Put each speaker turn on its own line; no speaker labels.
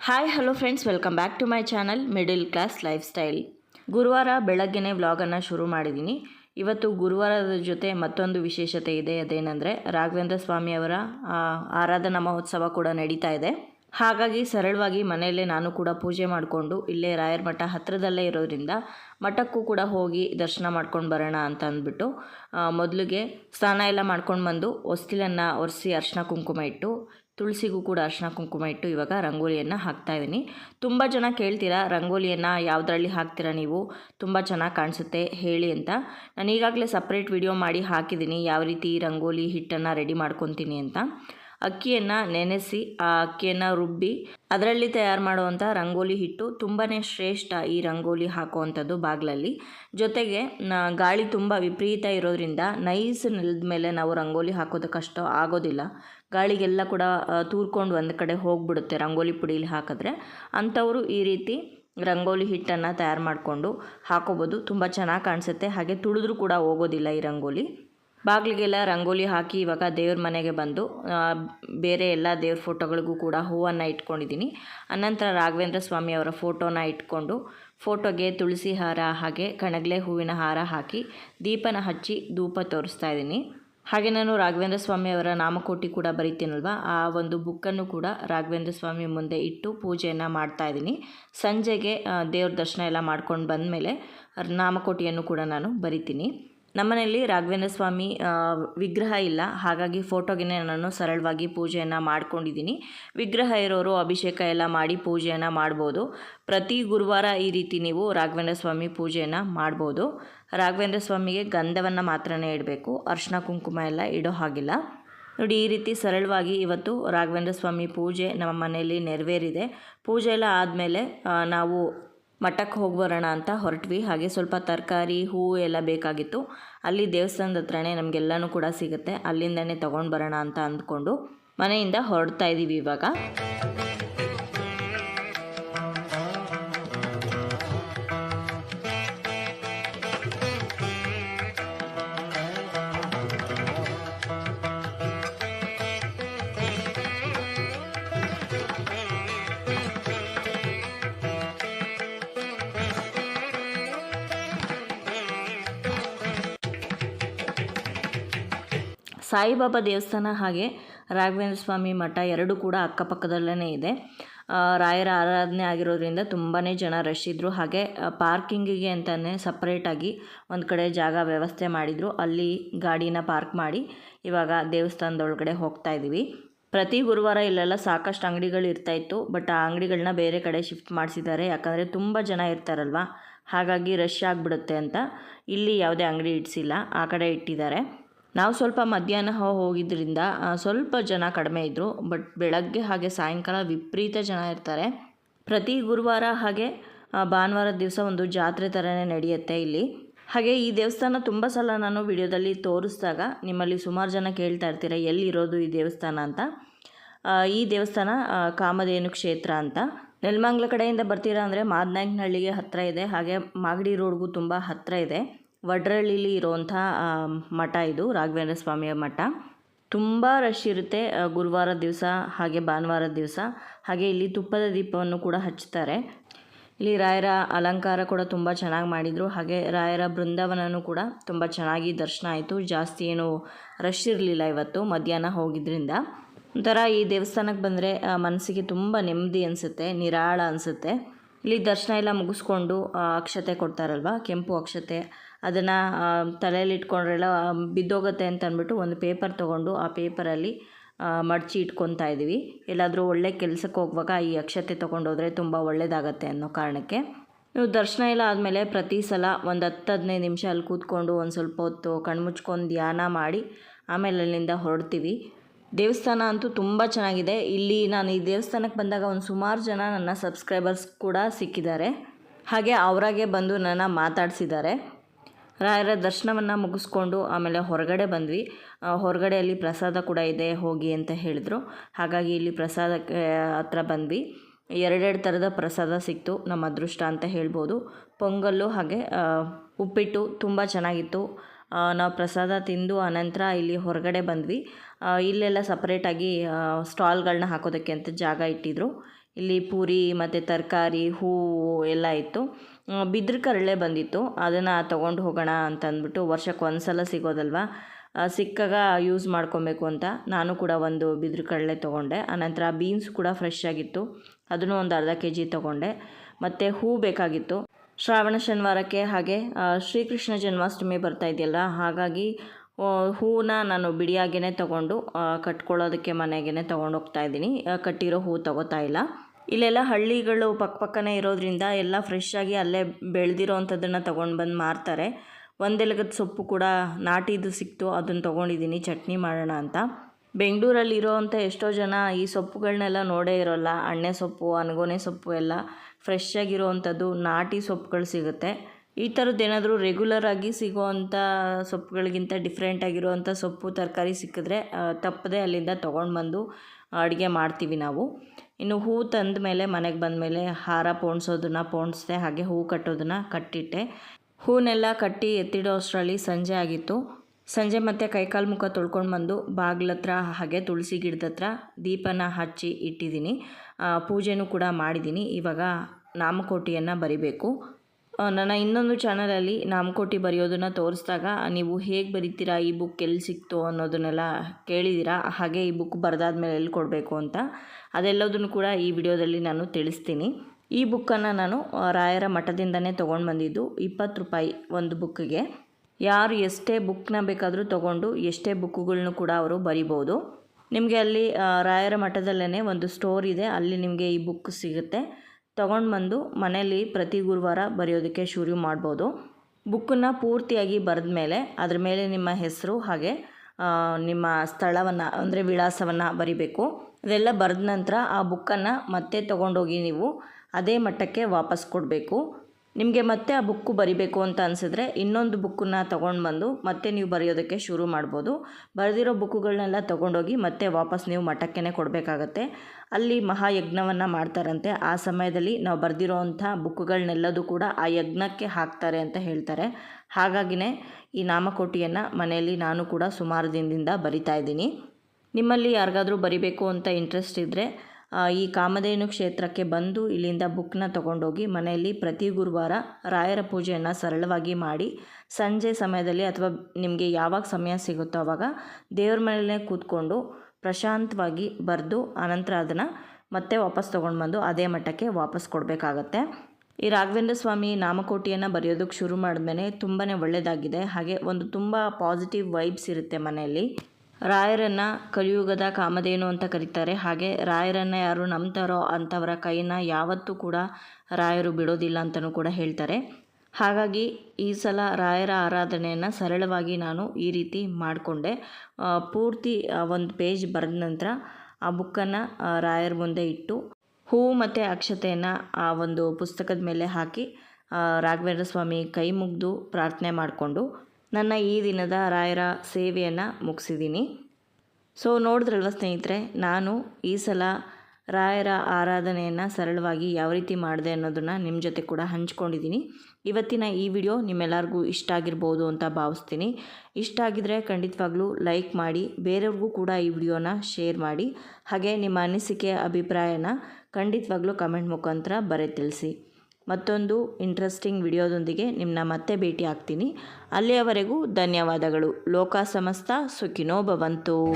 hi hello friends welcome back to my channel middle class lifestyle ಗುರುವಾರ ಬೆಳಗ್ಗೆನೇ ವ್ಲಾಗನ್ನು ಶುರು ಮಾಡಿದ್ದೀನಿ ಇವತ್ತು ಗುರುವಾರದ ಜೊತೆ ಮತ್ತೊಂದು ವಿಶೇಷತೆ ಇದೆ. ಅದೇನೆಂದರೆ ರಾಘವೇಂದ್ರ ಸ್ವಾಮಿಯವರ ಆರಾಧನಾ ಮಹೋತ್ಸವ ಕೂಡ ನಡೀತಾ ಇದೆ. ಹಾಗಾಗಿ ಸರಳವಾಗಿ ಮನೆಯಲ್ಲೇ ನಾನು ಕೂಡ ಪೂಜೆ ಮಾಡಿಕೊಂಡು ಇಲ್ಲೇ ರಾಯರ ಮಠ ಹತ್ತಿರದಲ್ಲೇ ಇರೋದ್ರಿಂದ ಮಠಕ್ಕೂ ಕೂಡ ಹೋಗಿ ದರ್ಶನ ಮಾಡ್ಕೊಂಡು ಬರೋಣ ಅಂತ ಅಂದ್ಬಿಟ್ಟು ಮೊದಲಿಗೆ ಸ್ನಾನ ಎಲ್ಲ ಮಾಡ್ಕೊಂಡು ಬಂದು ಹೊಸ್ತಿಲನ್ನು ಒರೆಸಿ ಅರ್ಶಿನ ಕುಂಕುಮ ಇಟ್ಟು ತುಳಸಿಗೂ ಕೂಡ ಅರ್ಶಿನ ಕುಂಕುಮ ಇಟ್ಟು ಇವಾಗ ರಂಗೋಲಿಯನ್ನು ಹಾಕ್ತಾ ಇದ್ದೀನಿ ತುಂಬ ಜನ ಕೇಳ್ತೀರಾ, ರಂಗೋಲಿಯನ್ನು ಯಾವುದರಲ್ಲಿ ಹಾಕ್ತೀರಾ ನೀವು? ತುಂಬ ಚೆನ್ನಾಗಿ ಕಾಣಿಸುತ್ತೆ, ಹೇಳಿ ಅಂತ. ನಾನು ಈಗಾಗಲೇ ಸಪ್ರೇಟ್ ವಿಡಿಯೋ ಮಾಡಿ ಹಾಕಿದ್ದೀನಿ ಯಾವ ರೀತಿ ರಂಗೋಲಿ ಹಿಟ್ಟನ್ನು ರೆಡಿ ಮಾಡ್ಕೊತೀನಿ ಅಂತ. ಅಕ್ಕಿಯನ್ನು ನೆನೆಸಿ, ಆ ಅಕ್ಕಿಯನ್ನು ರುಬ್ಬಿ, ಅದರಲ್ಲಿ ತಯಾರು ಮಾಡುವಂಥ ರಂಗೋಲಿ ಹಿಟ್ಟು ತುಂಬಾ ಶ್ರೇಷ್ಠ ಈ ರಂಗೋಲಿ ಹಾಕುವಂಥದ್ದು ಬಾಗಿಲಲ್ಲಿ. ಜೊತೆಗೆ ಗಾಳಿ ತುಂಬ ವಿಪರೀತ ಇರೋದ್ರಿಂದ ನೈಸ್ ನೆಲದ ಮೇಲೆ ನಾವು ರಂಗೋಲಿ ಹಾಕೋದಕ್ಕಷ್ಟು ಆಗೋದಿಲ್ಲ. ಗಾಳಿಗೆಲ್ಲ ಕೂಡ ತೂರ್ಕೊಂಡು ಒಂದು ಕಡೆ ಹೋಗ್ಬಿಡುತ್ತೆ ರಂಗೋಲಿ ಪುಡೀಲಿ ಹಾಕಿದ್ರೆ. ಅಂಥವರು ಈ ರೀತಿ ರಂಗೋಲಿ ಹಿಟ್ಟನ್ನು ತಯಾರು ಮಾಡಿಕೊಂಡು ಹಾಕೋಬೋದು. ತುಂಬ ಚೆನ್ನಾಗಿ ಕಾಣಿಸುತ್ತೆ. ಹಾಗೆ ತುಳಿದ್ರೂ ಕೂಡ ಹೋಗೋದಿಲ್ಲ ಈ ರಂಗೋಲಿ. ಬಾಗಿಲಿಗೆಲ್ಲ ರಂಗೋಲಿ ಹಾಕಿ ಇವಾಗ ದೇವ್ರ ಮನೆಗೆ ಬಂದು ಬೇರೆ ಎಲ್ಲ ದೇವ್ರ ಫೋಟೋಗಳಿಗೂ ಕೂಡ ಹೂವನ್ನು ಇಟ್ಕೊಂಡಿದ್ದೀನಿ. ಅನಂತರ ರಾಘವೇಂದ್ರ ಸ್ವಾಮಿ ಅವರ ಫೋಟೋನ ಇಟ್ಕೊಂಡು ಫೋಟೋಗೆ ತುಳಸಿ ಹಾರ ಹಾಗೆ ಕಣಗಲೆ ಹೂವಿನ ಹಾರ ಹಾಕಿ ದೀಪನ ಹಚ್ಚಿ ಧೂಪ ತೋರಿಸ್ತಾ ಇದ್ದೀನಿ. ಹಾಗೆ ನಾನು ರಾಘವೇಂದ್ರ ಸ್ವಾಮಿ ಅವರ ನಾಮಕೋಟಿ ಕೂಡ ಬರಿತೀನಲ್ವ? ಆ ಒಂದು ಬುಕ್ಕನ್ನು ಕೂಡ ರಾಘವೇಂದ್ರ ಸ್ವಾಮಿ ಮುಂದೆ ಇಟ್ಟು ಪೂಜೆಯನ್ನು ಮಾಡ್ತಾ ಇದ್ದೀನಿ. ಸಂಜೆಗೆ ದೇವ್ರ ದರ್ಶನ ಎಲ್ಲ ಮಾಡ್ಕೊಂಡು ಬಂದಮೇಲೆ ನಾಮಕೋಟಿಯನ್ನು ಕೂಡ ನಾನು ಬರಿತೀನಿ. ನಮ್ಮನೆಯಲ್ಲಿ ರಾಘವೇಂದ್ರ ಸ್ವಾಮಿ ವಿಗ್ರಹ ಇಲ್ಲ. ಹಾಗಾಗಿ ಫೋಟೋಗೇನೆ ನಾನು ಸರಳವಾಗಿ ಪೂಜೆಯನ್ನು ಮಾಡ್ಕೊಂಡಿದ್ದೀನಿ. ವಿಗ್ರಹ ಇರೋರು ಅಭಿಷೇಕ ಎಲ್ಲ ಮಾಡಿ ಪೂಜೆಯನ್ನು ಮಾಡ್ಬೋದು. ಪ್ರತಿ ಗುರುವಾರ ಈ ರೀತಿ ನೀವು ರಾಘವೇಂದ್ರ ಸ್ವಾಮಿ ಪೂಜೆಯನ್ನು ಮಾಡ್ಬೋದು. ರಾಘವೇಂದ್ರ ಸ್ವಾಮಿಗೆ ಗಂಧವನ್ನು ಮಾತ್ರನೇ ಇಡಬೇಕು. ಅರ್ಶಿನ, ಕುಂಕುಮ ಎಲ್ಲ ಇಡೋ ಹಾಗಿಲ್ಲ. ನೋಡಿ, ಈ ರೀತಿ ಸರಳವಾಗಿ ಇವತ್ತು ರಾಘವೇಂದ್ರ ಸ್ವಾಮಿ ಪೂಜೆ ನಮ್ಮ ಮನೆಯಲ್ಲಿ ನೆರವೇರಿದೆ. ಪೂಜೆ ಎಲ್ಲ ಆದಮೇಲೆ ನಾವು ಮಠಕ್ಕೆ ಹೋಗಿ ಬರೋಣ ಅಂತ ಹೊರಟ್ವಿ. ಹಾಗೆ ಸ್ವಲ್ಪ ತರಕಾರಿ ಹೂವು ಎಲ್ಲ ಬೇಕಾಗಿತ್ತು. ಅಲ್ಲಿ ದೇವಸ್ಥಾನದ ಹತ್ರನೇ ನಮಗೆಲ್ಲನೂ ಕೂಡ ಸಿಗುತ್ತೆ. ಅಲ್ಲಿಂದನೇ ತೊಗೊಂಡು ಬರೋಣ ಅಂತ ಅಂದ್ಕೊಂಡು ಮನೆಯಿಂದ ಹೊರಡ್ತಾ ಇದ್ದೀವಿ ಇವಾಗ. ಸಾಯಿಬಾಬಾ ದೇವಸ್ಥಾನ ಹಾಗೆ ರಾಘವೇಂದ್ರ ಸ್ವಾಮಿ ಮಠ ಎರಡೂ ಕೂಡ ಅಕ್ಕಪಕ್ಕದಲ್ಲೇ ಇದೆ. ರಾಯರ ಆರಾಧನೆ ಆಗಿರೋದ್ರಿಂದ ತುಂಬಾ ಜನ ರಶ್ ಇದ್ದರು ಹಾಗೆ ಪಾರ್ಕಿಂಗಿಗೆ ಅಂತಲೇ ಸಪ್ರೇಟಾಗಿ ಒಂದು ಕಡೆ ಜಾಗ ವ್ಯವಸ್ಥೆ ಮಾಡಿದರು. ಅಲ್ಲಿ ಗಾಡಿನ ಪಾರ್ಕ್ ಮಾಡಿ ಇವಾಗ ದೇವಸ್ಥಾನದೊಳಗಡೆ ಹೋಗ್ತಾ ಇದ್ದೀವಿ. ಪ್ರತಿ ಗುರುವಾರ ಇಲ್ಲೆಲ್ಲ ಸಾಕಷ್ಟು ಅಂಗಡಿಗಳು ಇರ್ತಾಯಿತ್ತು ಬಟ್ ಆ ಅಂಗಡಿಗಳನ್ನ ಬೇರೆ ಕಡೆ ಶಿಫ್ಟ್ ಮಾಡಿಸಿದ್ದಾರೆ. ಯಾಕಂದರೆ ತುಂಬ ಜನ ಇರ್ತಾರಲ್ವ? ಹಾಗಾಗಿ ರಶ್ ಆಗಿಬಿಡುತ್ತೆ ಅಂತ ಇಲ್ಲಿ ಯಾವುದೇ ಅಂಗಡಿ ಇಡಿಸಿಲ್ಲ. ಆ ಕಡೆ ಇಟ್ಟಿದ್ದಾರೆ. ನಾವು ಸ್ವಲ್ಪ ಮಧ್ಯಾಹ್ನ ಹೋಗಿದ್ದರಿಂದ ಸ್ವಲ್ಪ ಜನ ಕಡಿಮೆ ಇದ್ದರು ಬಟ್ ಬೆಳಗ್ಗೆ ಹಾಗೆ ಸಾಯಂಕಾಲ ವಿಪರೀತ ಜನ ಇರ್ತಾರೆ. ಪ್ರತಿ ಗುರುವಾರ ಹಾಗೆ ಭಾನುವಾರ ದಿವಸ ಒಂದು ಜಾತ್ರೆ ಥರನೇ ನಡೆಯುತ್ತೆ ಇಲ್ಲಿ. ಹಾಗೆ ಈ ದೇವಸ್ಥಾನ ತುಂಬ ಸಲ ನಾನು ವಿಡಿಯೋದಲ್ಲಿ ತೋರಿಸಿದಾಗ ನಿಮ್ಮಲ್ಲಿ ಸುಮಾರು ಜನ ಕೇಳ್ತಾ ಇರ್ತೀರ, ಎಲ್ಲಿರೋದು ಈ ದೇವಸ್ಥಾನ ಅಂತ? ಈ ದೇವಸ್ಥಾನ ಕಾಮಧೇನು ಕ್ಷೇತ್ರ ಅಂತ. ನೆಲಮಂಗ್ಲ ಕಡೆಯಿಂದ ಬರ್ತೀರಾ ಅಂದರೆ ಮಾದನಾಯಕನಹಳ್ಳಿಗೆ ಹತ್ತಿರ ಇದೆ. ಹಾಗೆ ಮಾಗಡಿ ರೋಡ್ಗೂ ತುಂಬ ಹತ್ತಿರ ಇದೆ. ವಡ್ರಳ್ಳಿಲಿ ಇರುವಂಥ ಮಠ ಇದು, ರಾಘವೇಂದ್ರ ಸ್ವಾಮಿಯ ಮಠ. ತುಂಬ ರಶ್ ಇರುತ್ತೆ ಗುರುವಾರ ದಿವಸ, ಹಾಗೆ ಭಾನುವಾರ ದಿವಸ. ಹಾಗೆ ಇಲ್ಲಿ ತುಪ್ಪದ ದೀಪವನ್ನು ಕೂಡ ಹಚ್ತಾರೆ ಇಲ್ಲಿ ರಾಯರ ಅಲಂಕಾರ ಕೂಡ ತುಂಬ ಚೆನ್ನಾಗಿ ಮಾಡಿದರು. ಹಾಗೆ ರಾಯರ ಬೃಂದಾವನವೂ ಕೂಡ ತುಂಬ ಚೆನ್ನಾಗಿ ದರ್ಶನ ಆಯಿತು. ಜಾಸ್ತಿ ಏನು ರಶ್ ಇರಲಿಲ್ಲ ಇವತ್ತು, ಮಧ್ಯಾಹ್ನ ಹೋಗಿದ್ರಿಂದ. ಒಂಥರ ಈ ದೇವಸ್ಥಾನಕ್ಕೆ ಬಂದರೆ ಮನಸ್ಸಿಗೆ ತುಂಬ ನೆಮ್ಮದಿ ಅನಿಸುತ್ತೆ, ನಿರಾಳ ಅನಿಸುತ್ತೆ. ಇಲ್ಲಿ ದರ್ಶನ ಎಲ್ಲ ಮುಗಿಸ್ಕೊಂಡು ಅಕ್ಷತೆ ಕೊಡ್ತಾರಲ್ವ, ಕೆಂಪು ಅಕ್ಷತೆ ಅದನ್ನು ತಲೆಯಲ್ಲಿ ಇಟ್ಕೊಂಡ್ರೆಲ್ಲ ಬಿದ್ದೋಗುತ್ತೆ ಅಂತ ಅಂದ್ಬಿಟ್ಟು ಒಂದು ಪೇಪರ್ ತೊಗೊಂಡು ಆ ಪೇಪರಲ್ಲಿ ಮಡಚಿ ಇಟ್ಕೊತಾ ಇದ್ದೀವಿ. ಎಲ್ಲಾದರೂ ಒಳ್ಳೆ ಕೆಲಸಕ್ಕೆ ಹೋಗುವಾಗ ಈ ಅಕ್ಷತೆ ತೊಗೊಂಡೋದ್ರೆ ತುಂಬ ಒಳ್ಳೆಯದಾಗತ್ತೆ ಅನ್ನೋ ಕಾರಣಕ್ಕೆ. ನೀವು ದರ್ಶನ ಎಲ್ಲ ಆದಮೇಲೆ ಪ್ರತಿ ಸಲ ಒಂದು ಹತ್ತು ಹದಿನೈದು ನಿಮಿಷ ಅಲ್ಲಿ ಕೂತ್ಕೊಂಡು ಒಂದು ಸ್ವಲ್ಪ ಹೊತ್ತು ಕಣ್ಮುಚ್ಕೊಂಡು ಧ್ಯಾನ ಮಾಡಿ ಆಮೇಲೆ ಅಲ್ಲಿಂದ ಹೊರಡ್ತೀವಿ. ದೇವಸ್ಥಾನ ಅಂತೂ ತುಂಬ ಚೆನ್ನಾಗಿದೆ. ಇಲ್ಲಿ ನಾನು ಈ ದೇವಸ್ಥಾನಕ್ಕೆ ಬಂದಾಗ ಒಂದು ಸುಮಾರು ಜನ ನನ್ನ ಸಬ್ಸ್ಕ್ರೈಬರ್ಸ್ ಕೂಡ ಸಿಕ್ಕಿದ್ದಾರೆ. ಹಾಗೆ ಅವರಾಗೆ ಬಂದು ನನ್ನ ಮಾತಾಡಿಸಿದ್ದಾರೆ. ರಾಯರ ದರ್ಶನವನ್ನು ಮುಗಿಸ್ಕೊಂಡು ಆಮೇಲೆ ಹೊರಗಡೆ ಬಂದ್ವಿ. ಹೊರಗಡೆ ಅಲ್ಲಿ ಪ್ರಸಾದ ಕೂಡ ಇದೆ, ಹೋಗಿ ಅಂತ ಹೇಳಿದ್ರು. ಹಾಗಾಗಿ ಇಲ್ಲಿ ಪ್ರಸಾದಕ್ಕೆ ಹತ್ರ ಬಂದ್ವಿ. ಎರಡೆರಡು ಥರದ ಪ್ರಸಾದ ಸಿಕ್ತು, ನಮ್ಮ ಅದೃಷ್ಟ ಅಂತ ಹೇಳ್ಬೋದು. ಪೊಂಗಲ್ಲು ಹಾಗೆ ಉಪ್ಪಿಟ್ಟು ತುಂಬ ಚೆನ್ನಾಗಿತ್ತು. ನಾವು ಪ್ರಸಾದ ತಿಂದು ಅನಂತರ ಇಲ್ಲಿ ಹೊರಗಡೆ ಬಂದ್ವಿ. ಇಲ್ಲೆಲ್ಲ ಸಪ್ರೇಟಾಗಿ ಸ್ಟಾಲ್ಗಳನ್ನ ಹಾಕೋದಕ್ಕೆ ಅಂತ ಜಾಗ ಇಟ್ಟಿದ್ರು. ಇಲ್ಲಿ ಪೂರಿ ಮತ್ತು ತರಕಾರಿ, ಹೂವು ಎಲ್ಲ ಇತ್ತು. ಬಿದ್ರ ಕರಳೆ ಬಂದಿತ್ತು. ಅದನ್ನು ತೊಗೊಂಡು ಹೋಗೋಣ ಅಂತ ಅಂದ್ಬಿಟ್ಟು ವರ್ಷಕ್ಕೆ ಒಂದು ಸಲ ಸಿಗೋದಲ್ವ ಸಿಕ್ಕಾಗ ಯೂಸ್ ಮಾಡ್ಕೊಬೇಕು ಅಂತ ನಾನು ಕೂಡ ಒಂದು ಬಿದ್ರ ಕಡಲೆ ತೊಗೊಂಡೆ. ಆನಂತರ ಬೀನ್ಸ್ ಕೂಡ ಫ್ರೆಶ್ ಆಗಿತ್ತು. ಅದನ್ನು ಒಂದು ಅರ್ಧ ಕೆ ಜಿ ತೊಗೊಂಡೆ. ಮತ್ತು ಹೂ ಬೇಕಾಗಿತ್ತು. ಶ್ರಾವಣ ಶನಿವಾರಕ್ಕೆ ಹಾಗೆ ಶ್ರೀಕೃಷ್ಣ ಜನ್ಮಾಷ್ಟಮಿ ಬರ್ತಾ ಇದೆಯಲ್ಲ, ಹಾಗಾಗಿ ಹೂವನ್ನ ನಾನು ಬಿಡಿಯಾಗೇ ತೊಗೊಂಡು ಕಟ್ಕೊಳ್ಳೋದಕ್ಕೆ ಮನೆಗೇ ತೊಗೊಂಡು ಹೋಗ್ತಾ ಇದ್ದೀನಿ. ಕಟ್ಟಿರೋ ಹೂ ತೊಗೋತಾ ಇಲ್ಲ. ಇಲ್ಲೆಲ್ಲ ಹಳ್ಳಿಗಳು ಪಕ್ಕಪಕ್ಕನೇ ಇರೋದ್ರಿಂದ ಎಲ್ಲ ಫ್ರೆಶ್ ಆಗಿ ಅಲ್ಲೇ ಬೆಳೆದಿರೋ ಅಂಥದ್ದನ್ನು ತೊಗೊಂಡು ಬಂದು ಮಾರ್ತಾರೆ. ಒಂದೆಲಗದ ಸೊಪ್ಪು ಕೂಡ ನಾಟಿದು ಸಿಕ್ತು ಅದನ್ನು ತೊಗೊಂಡಿದ್ದೀನಿ ಚಟ್ನಿ ಮಾಡೋಣ ಅಂತ. ಬೆಂಗಳೂರಲ್ಲಿ ಇರೋವಂಥ ಎಷ್ಟೋ ಜನ ಈ ಸೊಪ್ಪುಗಳನ್ನೆಲ್ಲ ನೋಡೇ ಇರೋಲ್ಲ. ಅಣ್ಣೆ ಸೊಪ್ಪು, ಅನಗೋನೆ ಸೊಪ್ಪು ಎಲ್ಲ ಫ್ರೆಶ್ ಆಗಿರೋವಂಥದ್ದು ನಾಟಿ ಸೊಪ್ಪುಗಳು ಸಿಗುತ್ತೆ. ಈ ಥರದ್ದು ಏನಾದರೂ ರೆಗ್ಯುಲರ್ ಆಗಿ ಸಿಗೋವಂಥ ಸೊಪ್ಪುಗಳಿಗಿಂತ ಡಿಫ್ರೆಂಟ್ ಆಗಿರುವಂಥ ಸೊಪ್ಪು, ತರಕಾರಿ ಸಿಕ್ಕಿದ್ರೆ ತಪ್ಪದೆ ಅಲ್ಲಿಂದ ತೊಗೊಂಡು ಬಂದು ಅಡುಗೆ ಮಾಡ್ತೀವಿ ನಾವು. ಇನ್ನು ಹೂ ತಂದ ಮೇಲೆ, ಮನೆಗೆ ಬಂದ ಮೇಲೆ ಹಾರ ಪೋಣಿಸೋದನ್ನ ಪೋಣಿಸ್ದೆ, ಹಾಗೆ ಹೂ ಕಟ್ಟೋದನ್ನು ಕಟ್ಟಿಟ್ಟೆ. ಹೂನೆಲ್ಲ ಕಟ್ಟಿ ಎತ್ತಿಡೋ ಅಷ್ಟರಲ್ಲಿ ಸಂಜೆ ಆಗಿತ್ತು. ಸಂಜೆ ಮತ್ತೆ ಕೈಕಾಲು ಮುಖ ತೊಳ್ಕೊಂಡು ಬಂದು ಬಾಗ್ಲ ಹತ್ರ, ಹಾಗೆ ತುಳಸಿ ಗಿಡದ ಹತ್ರ ದೀಪನ ಹಚ್ಚಿ ಇಟ್ಟಿದ್ದೀನಿ. ಪೂಜೆನೂ ಕೂಡ ಮಾಡಿದ್ದೀನಿ. ಇವಾಗ ನಾಮಕೋಟಿಯನ್ನು ಬರಿಬೇಕು. ನನ್ನ ಇನ್ನೊಂದು ಚಾನಲಲ್ಲಿ ನಾಮಕೋಟಿ ಬರೆಯೋದನ್ನು ತೋರಿಸಿದಾಗ, ನೀವು ಹೇಗೆ ಬರೀತೀರಾ, ಈ ಬುಕ್ ಎಲ್ಲಿ ಸಿಕ್ತು ಅನ್ನೋದನ್ನೆಲ್ಲ ಕೇಳಿದ್ದೀರಾ ಹಾಗೆ ಈ ಬುಕ್ ಬರೆದಾದ್ಮೇಲೆ ಎಲ್ಲಿ ಕೊಡಬೇಕು ಅಂತ. ಅದೆಲ್ಲದನ್ನು ಕೂಡ ಈ ವಿಡಿಯೋದಲ್ಲಿ ನಾನು ತಿಳಿಸ್ತೀನಿ. ಈ ಬುಕ್ಕನ್ನು ನಾನು ರಾಯರ ಮಠದಿಂದನೇ ತೊಗೊಂಡು ಬಂದಿದ್ದು ಇಪ್ಪತ್ತು ರೂಪಾಯಿ ಒಂದು ಬುಕ್ಕಿಗೆ ಯಾರು ಎಷ್ಟೇ ಬುಕ್ನ ಬೇಕಾದರೂ ತೊಗೊಂಡು ಎಷ್ಟೇ ಬುಕ್ಕುಗಳ್ನು ಕೂಡ ಅವರು ಬರಿಬೋದು. ನಿಮಗೆ ಅಲ್ಲಿ ರಾಯರ ಮಠದಲ್ಲೇ ಒಂದು ಸ್ಟೋರ್ ಇದೆ, ಅಲ್ಲಿ ನಿಮಗೆ ಈ ಬುಕ್ ಸಿಗುತ್ತೆ. ತೊಗೊಂಡು ಬಂದು ಮನೆಯಲ್ಲಿ ಪ್ರತಿ ಗುರುವಾರ ಬರೆಯೋದಕ್ಕೆ ಶುರು ಮಾಡ್ಬೋದು. ಬುಕ್ಕನ್ನು ಪೂರ್ತಿಯಾಗಿ ಬರೆದ ಮೇಲೆ ಅದ್ರ ಮೇಲೆ ನಿಮ್ಮ ಹೆಸರು ಹಾಗೆ ನಿಮ್ಮ ಸ್ಥಳವನ್ನು, ಅಂದರೆ ವಿಳಾಸವನ್ನು ಬರಿಬೇಕು. ಅದೆಲ್ಲ ಬರೆದ ನಂತರ ಆ ಬುಕ್ಕನ್ನು ಮತ್ತೆ ತೊಗೊಂಡೋಗಿ ನೀವು ಅದೇ ಮಟ್ಟಕ್ಕೆ ವಾಪಸ್ ಕೊಡಬೇಕು. ನಿಮಗೆ ಮತ್ತೆ ಆ ಬುಕ್ಕು ಬರಿಬೇಕು ಅಂತ ಅನಿಸಿದ್ರೆ ಇನ್ನೊಂದು ಬುಕ್ಕನ್ನ ತೊಗೊಂಡು ಬಂದು ಮತ್ತೆ ನೀವು ಬರೆಯೋದಕ್ಕೆ ಶುರು ಮಾಡ್ಬೋದು. ಬರೆದಿರೋ ಬುಕ್ಕುಗಳನ್ನೆಲ್ಲ ತೊಗೊಂಡೋಗಿ ಮತ್ತೆ ವಾಪಸ್ ನೀವು ಮಠಕ್ಕೇ ಕೊಡಬೇಕಾಗತ್ತೆ. ಅಲ್ಲಿ ಮಹಾಯಜ್ಞವನ್ನು ಮಾಡ್ತಾರಂತೆ. ಆ ಸಮಯದಲ್ಲಿ ನಾವು ಬರೆದಿರೋ ಅಂಥ ಬುಕ್ಕುಗಳನ್ನೆಲ್ಲದೂ ಕೂಡ ಆ ಯಜ್ಞಕ್ಕೆ ಹಾಕ್ತಾರೆ ಅಂತ ಹೇಳ್ತಾರೆ. ಹಾಗಾಗಿನೇ ಈ ನಾಮಕೋಟಿಯನ್ನು ಮನೆಯಲ್ಲಿ ನಾನು ಕೂಡ ಸುಮಾರು ದಿನದಿಂದ ಬರಿತಾ ಇದ್ದೀನಿ. ನಿಮ್ಮಲ್ಲಿ ಯಾರಿಗಾದರೂ ಬರಿಬೇಕು ಅಂತ ಇಂಟ್ರೆಸ್ಟ್ ಇದ್ದರೆ ಈ ಕಾಮಧೇನು ಕ್ಷೇತ್ರಕ್ಕೆ ಬಂದು ಇಲ್ಲಿಂದ ಬುಕ್ನ ತಗೊಂಡೋಗಿ ಮನೆಯಲ್ಲಿ ಪ್ರತಿ ಗುರುವಾರ ರಾಯರ ಪೂಜೆಯನ್ನು ಸರಳವಾಗಿ ಮಾಡಿ, ಸಂಜೆ ಸಮಯದಲ್ಲಿ ಅಥವಾ ನಿಮಗೆ ಯಾವಾಗ ಸಮಯ ಸಿಗುತ್ತೋ ಆವಾಗ ದೇವ್ರ ಮನೆಯಲ್ಲೇ ಕೂತ್ಕೊಂಡು ಪ್ರಶಾಂತವಾಗಿ ಬರೆದು ಆನಂತರ ಅದನ್ನು ಮತ್ತೆ ವಾಪಸ್ ತೊಗೊಂಡು ಬಂದು ಅದೇ ಮಠಕ್ಕೆ ವಾಪಸ್ ಕೊಡಬೇಕಾಗತ್ತೆ. ಈ ರಾಘವೇಂದ್ರ ಸ್ವಾಮಿ ನಾಮಕೋಟಿಯನ್ನು ಬರೆಯೋದಕ್ಕೆ ಶುರು ಮಾಡಿದ್ಮೇಲೆ ತುಂಬಾ ಒಳ್ಳೆಯದಾಗಿದೆ ಹಾಗೆ ಒಂದು ತುಂಬ ಪಾಸಿಟಿವ್ ವೈಬ್ಸ್ ಇರುತ್ತೆ ಮನೆಯಲ್ಲಿ. ರಾಯರನ್ನು ಕಲಿಯುಗದ ಕಾಮಧೇನು ಅಂತ ಕರೀತಾರೆ. ಹಾಗೆ ರಾಯರನ್ನು ಯಾರು ನಂಬ್ತಾರೋ ಅಂಥವರ ಕೈನ ಯಾವತ್ತೂ ಕೂಡ ರಾಯರು ಬಿಡೋದಿಲ್ಲ ಅಂತಲೂ ಕೂಡ ಹೇಳ್ತಾರೆ. ಹಾಗಾಗಿ ಈ ಸಲ ರಾಯರ ಆರಾಧನೆಯನ್ನು ಸರಳವಾಗಿ ನಾನು ಈ ರೀತಿ ಮಾಡಿಕೊಂಡೆ. ಪೂರ್ತಿ ಒಂದು ಪೇಜ್ ಬರೆದ ನಂತರ ಆ ಬುಕ್ಕನ್ನು ರಾಯರ ಮುಂದೆ ಇಟ್ಟು ಹೂ ಮತ್ತು ಅಕ್ಷತೆಯನ್ನು ಆ ಒಂದು ಪುಸ್ತಕದ ಮೇಲೆ ಹಾಕಿ ರಾಘವೇಂದ್ರ ಸ್ವಾಮಿ ಕೈ ಮುಗಿದು ಪ್ರಾರ್ಥನೆ ಮಾಡಿಕೊಂಡು ನನ್ನ ಈ ದಿನದ ರಾಯರ ಸೇವೆಯನ್ನು ಮುಗಿಸಿದ್ದೀನಿ. ಸೊ ನೋಡಿದ್ರಲ್ವ ಸ್ನೇಹಿತರೆ, ನಾನು ಈ ಸಲ ರಾಯರ ಆರಾಧನೆಯನ್ನು ಸರಳವಾಗಿ ಯಾವ ರೀತಿ ಮಾಡಿದೆ ಅನ್ನೋದನ್ನು ನಿಮ್ಮ ಜೊತೆ ಕೂಡ ಹಂಚ್ಕೊಂಡಿದ್ದೀನಿ. ಇವತ್ತಿನ ಈ ವಿಡಿಯೋ ನಿಮ್ಮೆಲ್ಲರಿಗೂ ಇಷ್ಟ ಆಗಿರ್ಬೋದು ಅಂತ ಭಾವಿಸ್ತೀನಿ. ಇಷ್ಟ ಆಗಿದ್ರೆ ಖಂಡಿತವಾಗ್ಲೂ ಲೈಕ್ ಮಾಡಿ, ಬೇರೆಯವ್ರಿಗೂ ಕೂಡ ಈ ವಿಡಿಯೋನ ಶೇರ್ ಮಾಡಿ. ಹಾಗೆ ನಿಮ್ಮ ಅನಿಸಿಕೆ, ಅಭಿಪ್ರಾಯನ ಖಂಡಿತವಾಗ್ಲೂ ಕಮೆಂಟ್ ಮುಖಾಂತರ ಬರೆ ತಿಳಿಸಿ. ಮತ್ತೊಂದು ಇಂಟ್ರೆಸ್ಟಿಂಗ್ ವಿಡಿಯೋದೊಂದಿಗೆ ನಿಮ್ಮನ್ನ ಮತ್ತೆ ಭೇಟಿ ಆಗ್ತೀನಿ. ಅಲ್ಲಿಯವರೆಗೂ ಧನ್ಯವಾದಗಳು. ಲೋಕ ಸಮಸ್ತ ಸುಖಿನೋ ಭವಂತು.